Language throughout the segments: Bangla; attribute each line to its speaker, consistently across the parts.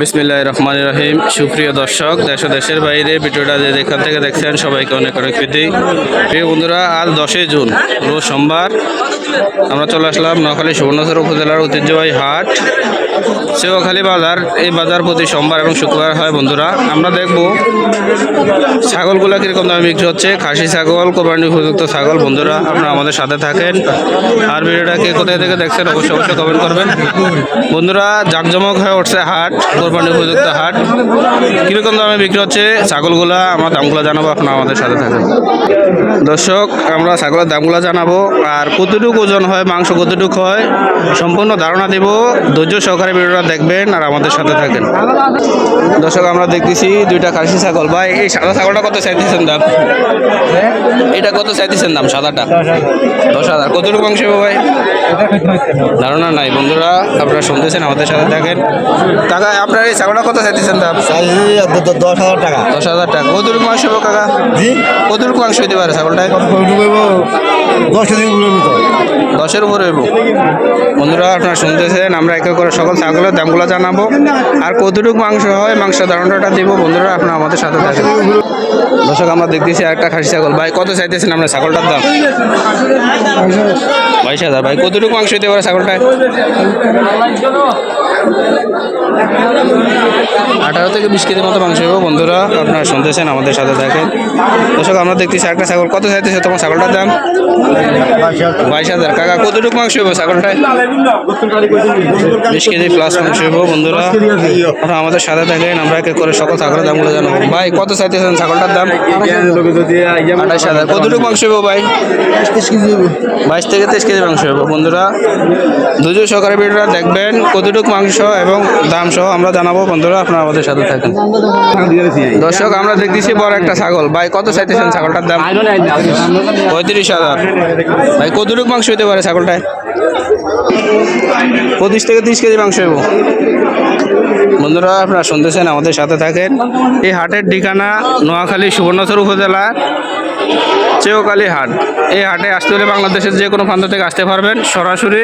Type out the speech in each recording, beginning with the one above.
Speaker 1: বিসমিল্লাহ রহমান রহিম সুপ্রিয় দর্শক, দেশ দেশের বাইরে ভিডিওটা যে যেখান থেকে দেখছেন সবাইকে অনেক অনেক প্রীতি। প্রিয় বন্ধুরা, আজ দশই জুন, রোজ সোমবার। আমরা চলে আসলাম নোয়াখালী সুবর্ণচর উপজেলার ঐতিহ্যবাহী হাট। সেওখালী বাজার, এই বাজার প্রতি সোমবার এবং শুক্রবার হয় বন্ধুরা। আমরা দেখব ছাগলগুলা কীরকম দামে বিক্রি হচ্ছে। খাসি ছাগল, কোরবানি উপযুক্ত ছাগল, বন্ধুরা, আপনারা আমাদের সাথে থাকেন। আর ভিডিওটা কে কোথায় থেকে দেখছেন, অবশ্যই অবশ্যই কমেন্ট করবেন। বন্ধুরা, জাকজমক হয়ে উঠছে হাট, কোরবানি উপযুক্ত হাট। কীরকম দামে বিক্রি হচ্ছে ছাগলগুলা, আমার দামগুলো জানাব, আপনারা আমাদের সাথে থাকেন। দর্শক, আমরা ছাগলের দামগুলো জানাব। আর কতটুকু ওজন হয়, মাংস কতটুকু হয়, সম্পূর্ণ ধারণা দেব। ধৈর্য সহকারে ভিডিওটা দেখবেন আর আমাদের সাথে থাকেন। দর্শক আমরা দেখতেছি দুইটা খাসি ছাগল। ভাই এই সাদা ছাগলটা কত চাইতেছেন দাম? এটা কত চাইতেছেন দাম সাদাটা? দশ হাজার। কতটুকু মাংস হবে ভাই? ধারণা নাই। বন্ধুরা আপনারা শুনতেছেন আমাদের সাথে থাকেন। কাকা আপনার এই ছাগলটা কত চাইতেছেন দাম?
Speaker 2: দশ হাজার টাকা।
Speaker 1: দশ হাজার টাকা। কতটুকু মাংস কাকা? কতটুকু মাংস হইতে পারে ছাগলটায়? দশের উপরে হইব বন্ধুরা, আপনারা শুনতেছেন, আমরা একে করে সকল ছাগলের দামগুলো জানাব। আর কতটুকু মাংস হয়, মাংস ধারণাটা দিব। বন্ধুরা, আপনারা আমাদের সাথে থাকেন। দর্শক, আমরা দেখতেছি একটা খাসি ছাগল। ভাই, কত চাইতেছেন আপনার ছাগলটার দাম? বাইশ হাজার। ভাই, কতটুকু মাংস হইতে পারে ছাগলটায় আঠারো থেকে বিশ কেজির মতো মাংস হইব। বন্ধুরা, আপনারা শুনতেছেন, আমাদের সাথে থাকেন দর্শক, আমরা দেখতেছি একটা ছাগল। কত চাইতেছে তোমার ছাগলটার দাম? বাইশ হাজার। কাকা, কতটুকু মাংস হইব ছাগলটায়? বিশ কেজি প্লাস মাংস বন্ধুরা। আপনারা আমাদের সাথে থাকেন, আমরা একে করে সকল ছাগলের দামগুলো জানাব। ভাই, কত চাইতেছেন ছাগলটার দাম? আঠাশ হাজার। কতটুকু মাংস হইব, ভাই? বাইশ থেকে তেইশ কেজি মাংস বন্ধুরা দুজো সহকারে ভিডিওটা দেখবেন, কতটুকু মাংস এবং দাম সহ আমরা জানাব, বন্ধুরা, আপনারা আমাদের সাথে থাকেন। দর্শক, আমরা দেখতেছি বড় একটা ছাগল। ভাই, কত চাইতেছেন ছাগলটার দাম? পঁয়ত্রিশ হাজার। ভাই, কতটুকু মাংস হইতে পারে ছাগলটায়? পঁচিশ থেকে তিরিশ কেজি মাংস হইব। বন্ধুরা, আপনারা শুনতেছেন, আমাদের সাথে থাকেন। এই হাটের ঠিকানা নোয়াখালী সুবর্ণচর উপজেলা চেউকালী হাট। এই হাটে আসতে হলে বাংলাদেশের যে কোনো প্রান্ত থেকে আসতে পারবেন। সরাসরি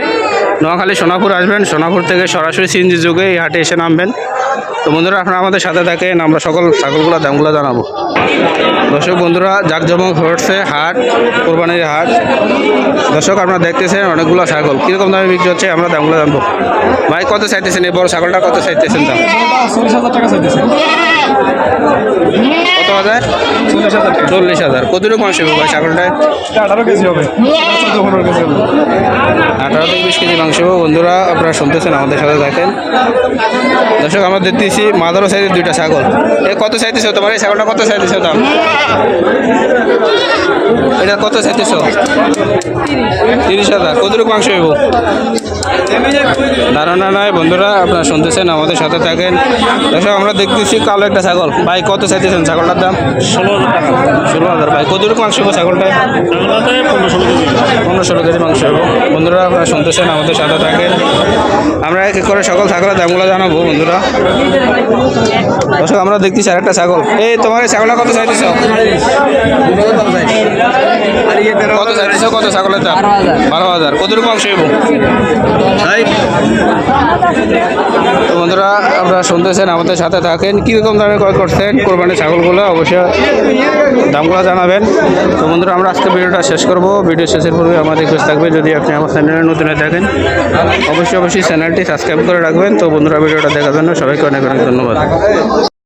Speaker 1: নোয়াখালী, সোনাপুর আসবেন। সোনাপুর থেকে সরাসরি সিএনজি যুগে এই হাটে এসে নামবেন। তো বন্ধুরা, আপনারা আমাদের সাথে থাকেন। আমরা সকল ছাগলগুলো, দামগুলো জানাব। দর্শক, বন্ধুরা, জাকজমক হচ্ছে হাট, কোরবানির হাট। দর্শক, আপনারা দেখতেছেন অনেকগুলো ছাগল। কীরকম দামে বিক্রি হচ্ছে, আমরা দামগুলো জানব। ভাই, কত চাইতেছেন? এই বড় ছাগলটা কত চাইতেছেন দাম
Speaker 2: চল্লিশ হাজার টাকা চাইতেছে
Speaker 1: কত হাজার
Speaker 2: চল্লিশ হাজার।
Speaker 1: কতটুকু মাংস হবে ছাগলটায়
Speaker 2: আঠারো কেজি হবে।
Speaker 1: আঠারো থেকে বিশ কেজি মাংস বন্ধুরা আপনারা শুনতেছেন আমাদের সাথে দেখেন। দর্শক আমরা দেখতেছি মাদারও সাইজের দুইটা ছাগল। এ কত চাইতেছ তোমার এই ছাগলটা কত চাইতেছ দাম এটা কত চাইতেছ তিরিশ হাজার। কতটুকু মাংস হইব? ধারণা নয় বন্ধুরা আপনারা শুনতেছেন আমাদের সাথে থাকেন। দর্শক আমরা দেখতেছি কালো একটা ছাগল। ভাই কত চাইতেছেন ছাগলটার দাম?
Speaker 2: ষোলো হাজার টাকা।
Speaker 1: ষোলো হাজার ভাই কতটুকু মাংস হইব ছাগলটায়
Speaker 2: পনেরো ষোলো কেজি।
Speaker 1: মাংস হব বন্ধুরা আপনারা শুনতেছেন আমাদের সাথে থাকেন। আমরা এক করে সকল ছাগলের দামগুলো জানাব বন্ধুরা। দর্শক আমরা দেখতেছি আর একটা ছাগল। এই তোমার ছাগলটা কত চাইতেছ? কত চাইতেছ? কত ছাগলের দাম? বারো হাজার। কতটুকু মাংস হইব তো বন্ধুরা, আপনারা শুনতেছেন, আমাদের সাথে থাকেন। কীরকম দামে ক্রয় করছেন? কোরবানি ছাগলগুলো, অবশ্যই দামগুলো জানাবেন। তো বন্ধুরা, আমরা আজকে ভিডিওটা শেষ করব। ভিডিও শেষের পূর্বে আমাদের রিকোয়েস্ট থাকবে, যদি আপনি আমার চ্যানেলে নতুন হয়ে থাকেন, অবশ্যই অবশ্যই চ্যানেলটি সাবস্ক্রাইব করে রাখবেন। তো বন্ধুরা, ভিডিওটা দেখার জন্য সবাইকে অনেক অনেক ধন্যবাদ।